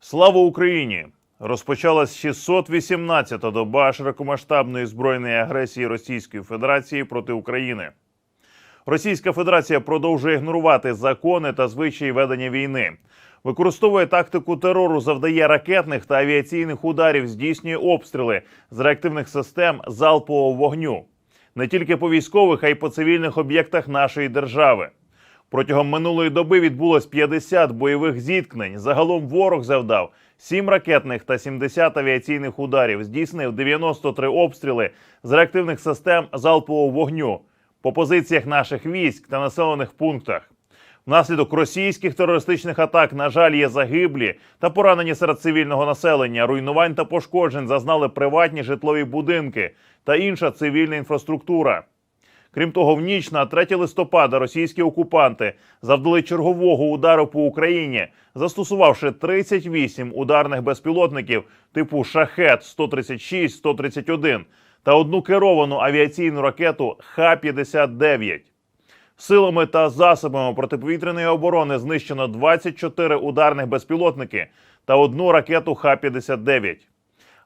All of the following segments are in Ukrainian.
Слава Україні! Розпочалась 618-та доба широкомасштабної збройної агресії Російської Федерації проти України. Російська Федерація продовжує ігнорувати закони та звичаї ведення війни, використовує тактику терору, завдає ракетних та авіаційних ударів, здійснює обстріли з реактивних систем залпового вогню не тільки по військових, а й по цивільних об'єктах нашої держави. Протягом минулої доби відбулось 50 бойових зіткнень. Загалом ворог завдав 7 ракетних та 70 авіаційних ударів, здійснив 93 обстріли з реактивних систем залпового вогню по позиціях наших військ та населених пунктах. Внаслідок російських терористичних атак, на жаль, є загиблі та поранені серед цивільного населення. Руйнувань та пошкоджень зазнали приватні житлові будинки та інша цивільна інфраструктура. Крім того, в ніч на 3 листопада російські окупанти завдали чергового удару по Україні, застосувавши 38 ударних безпілотників типу Шахет 136 131 та одну керовану авіаційну ракету Х-59. Силами та засобами протиповітряної оборони знищено 24 ударних безпілотники та одну ракету Х-59.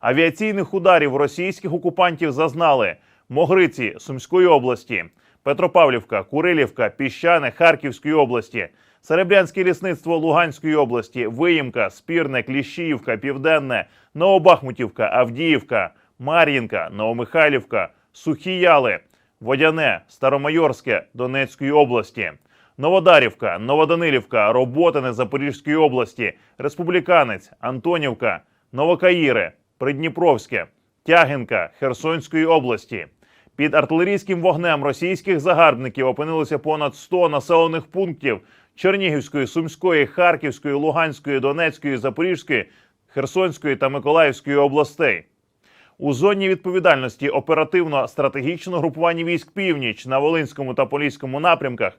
Авіаційних ударів російських окупантів зазнали Могриці Сумської області, Петропавлівка, Курилівка, Піщане Харківської області, Серебрянське лісництво Луганської області, Виїмка, Спірне, Кліщіївка, Південне, Новобахмутівка, Авдіївка, Мар'їнка, Новомихайлівка, Сухі Яли, Водяне, Старомайорське Донецької області, Новодарівка, Новоданилівка, Роботине Запорізької області, Республіканець, Антонівка, Новокаїри, Придніпровське, Тягинка Херсонської області. Під артилерійським вогнем російських загарбників опинилося понад 100 населених пунктів Чернігівської, Сумської, Харківської, Луганської, Донецької, Запорізької, Херсонської та Миколаївської областей. У зоні відповідальності оперативно-стратегічного групування військ північ на Волинському та Поліському напрямках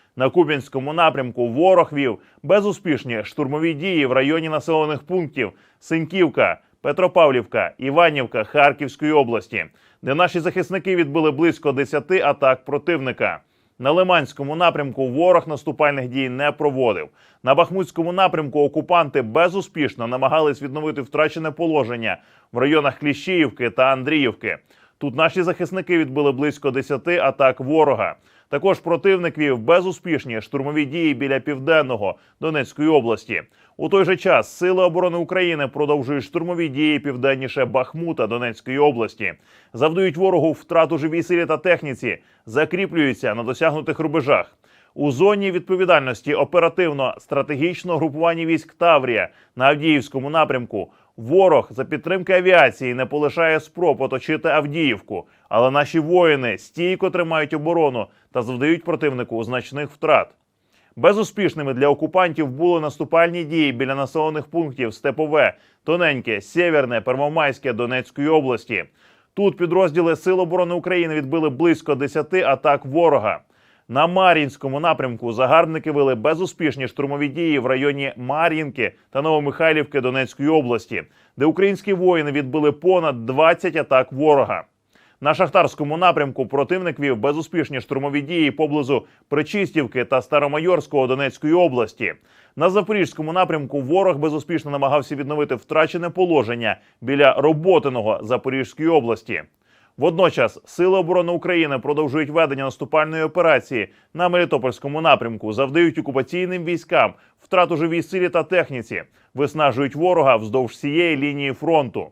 на Кубінському напрямку ворог вів безуспішні штурмові дії в районі населених пунктів Синьківка, Петропавлівка, Іванівка Харківської області, де наші захисники відбили близько 10 атак противника. На Лиманському напрямку ворог наступальних дій не проводив. На Бахмутському напрямку окупанти безуспішно намагались відновити втрачене положення в районах Кліщіївки та Андріївки. Тут наші захисники відбили близько 10 атак ворога. Також противник вів безуспішні штурмові дії біля південного Донецької області. У той же час Сили оборони України продовжують штурмові дії південніше Бахмута Донецької області, завдають ворогу втрату живій силі та техніці, закріплюються на досягнутих рубежах. У зоні відповідальності оперативно-стратегічного групування військ Таврія на Авдіївському напрямку ворог за підтримки авіації не полишає спроб оточити Авдіївку, але наші воїни стійко тримають оборону та завдають противнику значних втрат. Безуспішними для окупантів були наступальні дії біля населених пунктів Степове, Тоненьке, Сєверне, Первомайське Донецької області. Тут підрозділи Сил оборони України відбили близько 10 атак ворога. На Мар'їнському напрямку загарбники вели безуспішні штурмові дії в районі Мар'їнки та Новомихайлівки Донецької області, де українські воїни відбили понад 20 атак ворога. На шахтарському напрямку противник вів безуспішні штурмові дії поблизу Причистівки та Старомайорського Донецької області. На запорізькому напрямку ворог безуспішно намагався відновити втрачене положення біля Роботиного Запорізької області. Водночас Сили оборони України продовжують ведення наступальної операції на Мелітопольському напрямку, завдають окупаційним військам втрату живій силі та техніці, виснажують ворога вздовж всієї лінії фронту.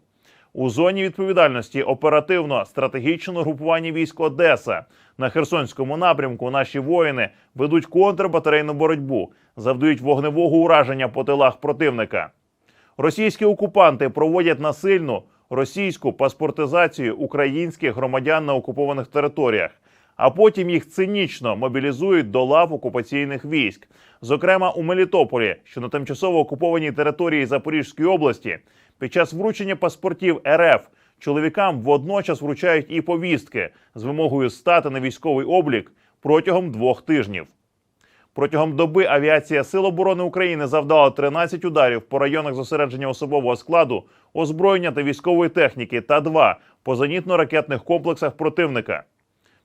У зоні відповідальності оперативно-стратегічного групування військ Одеса на Херсонському напрямку наші воїни ведуть контрбатарейну боротьбу, завдають вогневого ураження по тилах противника. Російські окупанти проводять насильну російську паспортизацію українських громадян на окупованих територіях, а потім їх цинічно мобілізують до лав окупаційних військ. Зокрема, у Мелітополі, що на тимчасово окупованій території Запорізької області, під час вручення паспортів РФ чоловікам водночас вручають і повістки з вимогою стати на військовий облік протягом двох тижнів. Протягом доби авіація Сил оборони України завдала 13 ударів по районах зосередження особового складу, озброєння та військової техніки та два по зенітно-ракетних комплексах противника.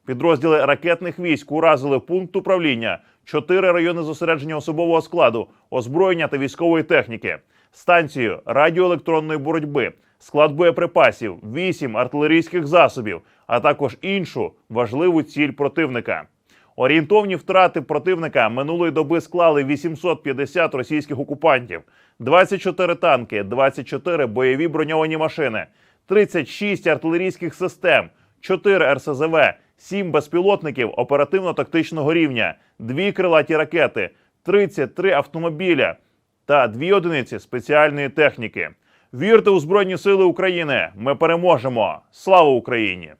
Підрозділи ракетних військ уразили пункт управління, чотири райони зосередження особового складу, озброєння та військової техніки, станцію радіоелектронної боротьби, склад боєприпасів, вісім артилерійських засобів, а також іншу важливу ціль противника. Орієнтовні втрати противника минулої доби склали 850 російських окупантів, 24 танки, 24 бойові броньовані машини, 36 артилерійських систем, 4 РСЗВ, 7 безпілотників оперативно-тактичного рівня, 2 крилаті ракети, 33 автомобіля та 2 одиниці спеціальної техніки. Вірте у Збройні Сили України! Ми переможемо! Слава Україні!